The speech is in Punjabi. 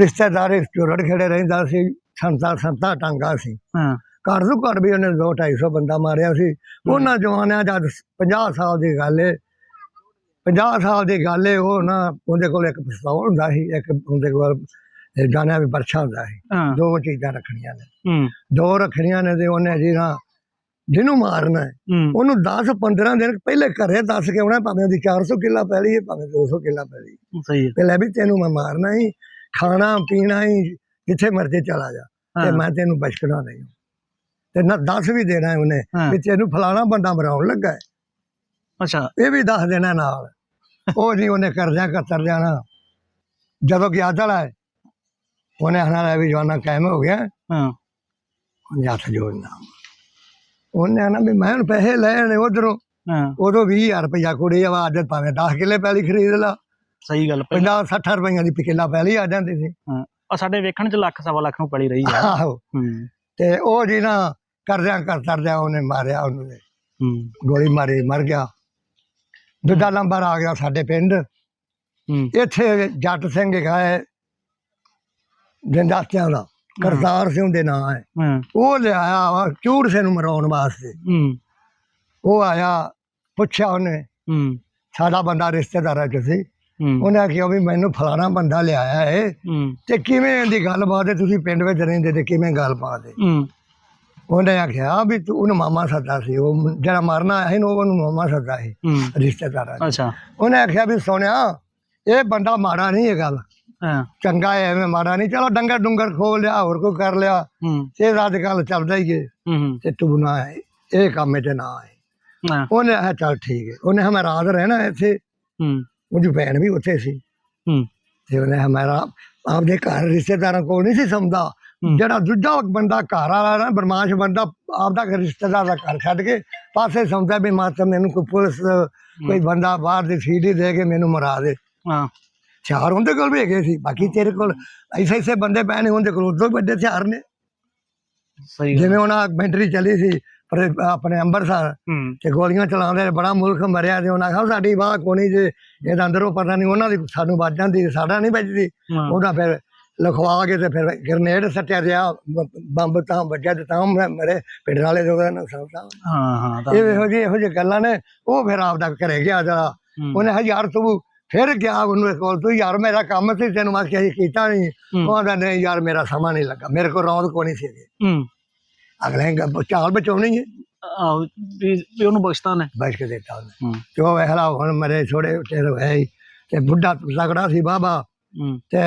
ਰਿਸ਼ਤੇਦਾਰ ਚੁਰੜ ਖੇੜੇ ਰਹਿੰਦਾ ਸੀ ਸੰਤਾ ਸੰਤਾ ਟਾਂਗਾ ਸੀ। ਹਾਂ। ਘਰ ਤੋਂ ਘਰ ਵੀ ਉਹਨੇ 2 250 ਬੰਦਾ ਮਾਰਿਆ ਸੀ। ਉਹਨਾਂ ਜਵਾਨਾਂ ਜਦ 50 ਸਾਲ ਦੀ ਗੱਲ ਏ 50 ਸਾਲ ਦੀ ਗੱਲ ਏ ਉਹ ਨਾ ਉਹਦੇ ਕੋਲ ਇੱਕ ਪਿਸਤੌਲ ਹੁੰਦਾ ਸੀ ਇੱਕ ਉਹਦੇ ਕੋਲ ਜਾਣਿਆ ਵੀ ਬਰਛਾ ਹੁੰਦਾ ਸੀ। ਦੋ ਚੀਜ਼ਾਂ ਰੱਖਣੀਆਂ ਨੇ। ਹੂੰ। ਦੋ ਰੱਖਣੀਆਂ ਨੇ ਤੇ ਉਹਨੇ ਜੀ ਨਾ ਜਿਹਨੂੰ ਮਾਰਨਾ ਉਹਨੂੰ 10 15 ਦਿਨ ਪਹਿਲੇ ਘਰੇ ਦੱਸ ਕੇ ਆਉਣਾ ਭਾਵੇਂ ਉਹਦੀ 400 ਕਿੱਲਾ ਪੈਲੀ ਹੈ ਭਾਵੇਂ 200 ਕਿੱਲਾ ਪੈਲੀ ਹੈ। ਸਹੀ ਹੈ। ਪਹਿਲੇ ਵੀ ਤੈਨੂੰ ਮੈਂ ਮਾਰਨਾ ਹੀ ਖਾਣਾ ਪੀਣਾ ਹੀ ਜਿੱਥੇ ਮਰਜ਼ੀ ਚਲਾ ਜਾ। ਤੇ ਮੈਂ ਤੈਨੂੰ ਬਚਕਣਾ ਨਹੀਂ। ਤੇ ਨਾ ਦੱਸ ਵੀ ਦੇਣਾ ਉਹਨੇ। ਵੀ ਤੈਨੂੰ ਫਲਾਣਾ ਬੰਦਾ ਮਰਾਉਣ ਲੱਗਾ ਹੈ। ਅੱਛਾ। ਇਹ ਵੀ ਦੱਸ ਦੇਣਾ ਨਾਲ। ਉਹ ਨਹੀਂ ਉਹਨੇ ਕਰਦਿਆਂ ਕਤਰ ਜਾਣਾ। ਜਦੋਂ ਗਿਆ ਹੈ ਉਹਨੇ ਹਨਾ ਲੈ ਵੀ ਜਵਾਨਾ ਕਾਇਮ ਹੋ ਗਿਆ। ਹਾਂ। ਉਹਨੇ ਹੱਥ ਜੋੜਨਾ। ਉਹਨੇ ਆਣਾ ਵੀ ਮੈਂ ਪੈਸੇ ਲੈਣੇ ਉਧਰੋਂ। ਹਾਂ। ਉਦੋਂ 20000 ਰੁਪਇਆ ਕੁੜੀ ਆਵਾਜ਼ ਭਾਵੇਂ 10 ਕਿੱਲੇ ਪੈਲੀ ਖਰੀਦ ਲਾ। ਸਹੀ ਗੱਲ ਪਹਿਲਾਂ 50 60 ਰੁਪਈਆਂ ਦੀ ਕਿੱਲਾ ਪੈਲੀ ਆ ਜਾਂਦੀ ਸੀ। ਆ ਸਾਡੇ ਵੇਖਣ ਚ ਲੱਖ ਸਵਾ ਲੱਖ ਨੂੰ ਪੜੀ ਰਹੀ ਆ। ਆਹੋ। ਹੂੰ। ਤੇ ਉਹ ਜੀ ਨਾ ਕਰਦਿਆਂ ਕਰ ਕਰਦਿਆਂ ਉਹਨੇ ਮਾਰਿਆ ਉਹਨੂੰ। ਨੇ। ਹੂੰ। ਗੋਲੀ ਮਾਰੀ ਮਰ ਗਿਆ। ਦੂਜਾ ਨੰਬਰ ਆ ਗਿਆ ਸਾਡੇ ਪਿੰਡ। ਹੂੰ। ਇੱਥੇ ਜੱਟ ਸਿੰਘ ਹੈ ਜੰਦਾਤਿਆਂ ਦਾ। ਕਰਤਾਰ ਸਿੰਘ ਦੇ ਨਾਂ ਹੈ। ਉਹ ਲਿਆਇਆ ਚੂੜ ਸੇ ਨੂੰ ਮਰਾਉਣ ਵਾਸਤੇ। ਉਹ ਆਇਆ ਪੁੱਛਿਆ ਉਹਨੇ ਸਾਡਾ ਬੰਦਾ ਰਿਸ਼ਤੇਦਾਰਾਂ ਚ ਸੀ। ਉਹਨੇ ਆਖਿਆ ਵੀ ਮੈਨੂੰ ਫਲਾਣਾ ਬੰਦਾ ਲਿਆਇਆ ਹੂੰ। ਤੇ ਕਿਵੇਂ ਇਹਦੀ ਗੱਲਬਾਤ ਹੈ ਤੁਸੀਂ ਪਿੰਡ ਵਿੱਚ ਰਹਿੰਦੇ ਤੇ ਕਿਵੇਂ ਗੱਲਬਾਤ ਹੈ ਹੂੰ। ਉਹਨੇ ਆਖਿਆ ਵੀ ਤੂੰ ਉਹਨੂੰ ਮਾਮਾ ਸੱਦਾ ਸੀ। ਉਹ ਜਿਹੜਾ ਮਰਨਾ ਆਇਆ ਸੀ ਉਹਨੂੰ ਮਾਮਾ ਸੱਦਾ ਸੀ। ਰਿਸ਼ਤੇਦਾਰਾਂ। ਅੱਛਾ। ਉਹਨੇ ਆਖਿਆ ਵੀ ਸੋਹਣਿਆ ਇਹ ਬੰਦਾ ਮਾੜਾ ਨਹੀਂ ਹੈਗਾ ਹਾਂ। ਚੰਗਾ ਹੈ ਐਵੇਂ ਮਾੜਾ ਨਹੀਂ। ਚਲੋ ਡੰਗਰ ਡੁੰਗਰ ਖੋਲ ਲਿਆ ਹੋਰ ਕੋਈ ਕਰ ਲਿਆ। ਇਹ ਅੱਜ ਕੱਲ ਚੱਲਦਾ ਹੀ ਹੂੰ ਤੇ ਤੂੰ ਨਾ ਇਹ ਕੰਮ ਤੇ ਨਾ ਹਾਂ। ਉਹਨੇ ਆਖਿਆ ਚੱਲ ਠੀਕ ਹੈ ਉਹਨੇ ਹਮੇ ਰਾਤ ਰਹਿਣਾ ਇੱਥੇ। ਭੈਣ ਵੀ ਉੱਥੇ ਸੀ। ਹੂੰ। ਤੇ ਉਹਨੇ ਹਮਾਰਾ ਆਪਦੇ ਘਰ ਰਿਸ਼ਤੇਦਾਰਾਂ ਕੋਲ ਨਹੀਂ ਸੀ ਸਮਝਦਾ। ਜਿਹੜਾ ਦੂਜਾ ਬੰਦਾ ਘਰ ਵਾਲਾ ਨਾ ਬਰਮਾਸ਼ ਬੰਦਾ ਆਪਦਾ ਘਰ ਰਿਸ਼ਤੇਦਾਰ ਦਾ ਘਰ ਛੱਡ ਕੇ ਪਾਸੇ ਸਮਝਦਾ ਵੀ ਮਾਤਾ ਮੈਨੂੰ ਕੋਈ ਪੁਲਿਸ ਕੋਈ ਬੰਦਾ ਬਾਹਰ ਦੀ ਸੀਡੀ ਦੇ ਕੇ ਮੈਨੂੰ ਮਰਾ ਦੇ। ਹਾਂ। ਹਥਿਆਰ ਉਹਦੇ ਕੋਲ ਵੀ ਹੈਗੇ ਸੀ ਬਾਕੀ ਤੇਰੇ ਕੋਲ ਐਸੇ ਐਸੇ ਬੰਦੇ ਪਏ ਨੇ ਉਹਦੇ ਕੋਲ ਉਦੋਂ ਵੀ ਵੱਡੇ ਹਥਿਆਰ ਨੇ। ਸਹੀ ਜਿਵੇਂ ਉਹਨਾਂ ਬੈਟਰੀ ਚੱਲੀ ਸੀ ਪਰ ਆਪਣੇ ਅੰਮ੍ਰਿਤਸਰ ਹੂੰ। ਤੇ ਗੋਲੀਆਂ ਚਲਾਉਂਦੇ ਨੇ, ਬੜਾ ਮੁਲਕ ਮਰਿਆ ਤੇ ਉਹਨਾਂ ਕਿਹਾ ਸਾਡੀ ਬਾਹ ਕੋਣੀ ਜੇ ਇਹਦਾ ਅੰਦਰੋਂ ਪਤਾ ਨਹੀਂ ਉਹਨਾਂ ਦੀ ਸਾਨੂੰ ਵੱਜ ਜਾਂਦੀ ਸਾਡਾ ਨਹੀਂ ਵੱਜਦੀ। ਉਹਦਾ ਫਿਰ ਲਿਖਵਾ ਕੇ ਤੇ ਫਿਰ ਗ੍ਰਨੇਡ ਸੱਟਿਆ ਗਿਆ ਬੰਬ ਤਾਂ ਵੱਜਿਆ ਤੇ ਤਾਂ ਮਰੇ ਪਿੰਡ ਵਾਲੇ ਦੇ ਉਹਦਾ ਨੁਕਸਾਨ ਤਾਂ ਹਾਂ ਹਾਂ ਤਾਂ- ਇਹ ਇਹੋ ਜਿਹੀ ਇਹੋ ਜਿਹੀ ਗੱਲਾਂ ਨੇ ਉਹ ਫਿਰ ਆਪਦਾ ਘਰੇ ਗਿਆ ਜਰਾ। ਉਹਨੇ ਕਿਹਾ ਯਾਰ ਤੂੰ ਫਿਰ ਗਿਆ ਉਹਨੂੰ ਕੋਲ ਤੂੰ ਯਾਰ ਮੇਰਾ ਕੰਮ ਸੀ ਤੈਨੂੰ ਮੈਂ ਕਿਹਾ ਕੀਤਾ ਨਹੀਂ ਹੂੰ, ਉਹ ਆਂਦਾ ਨਹੀਂ ਯਾਰ ਮੇਰਾ ਸਮਾਂ ਨਹੀਂ ਲੱਗਾ ਮੇਰੇ ਕੋਲ ਰੌਂਦ ਕੋਈ ਨਹੀਂ ਸੀ ਹੂੰ। ਅਗਲੇ ਗ- ਚਾਲ ਬਚਾਉਣੀ ਹੈ। ਆਹੋ ਵੀ ਵੀ ਉਹਨੂੰ ਬਖਸ਼ਤਾ ਨੇ ਬਚ ਕੇ ਦਿੱਤਾ ਉਹਨੇ। ਹੂੰ। ਉਹ ਵੇਖਲਾ ਹੁਣ ਮਰੇ ਥੋੜੇ ਚਿਰ ਹੋਇਆ ਹੀ ਤੇ ਬੁੱਢਾ ਤਗੜਾ ਸੀ ਬਾਬਾ। ਹੂੰ। ਤੇ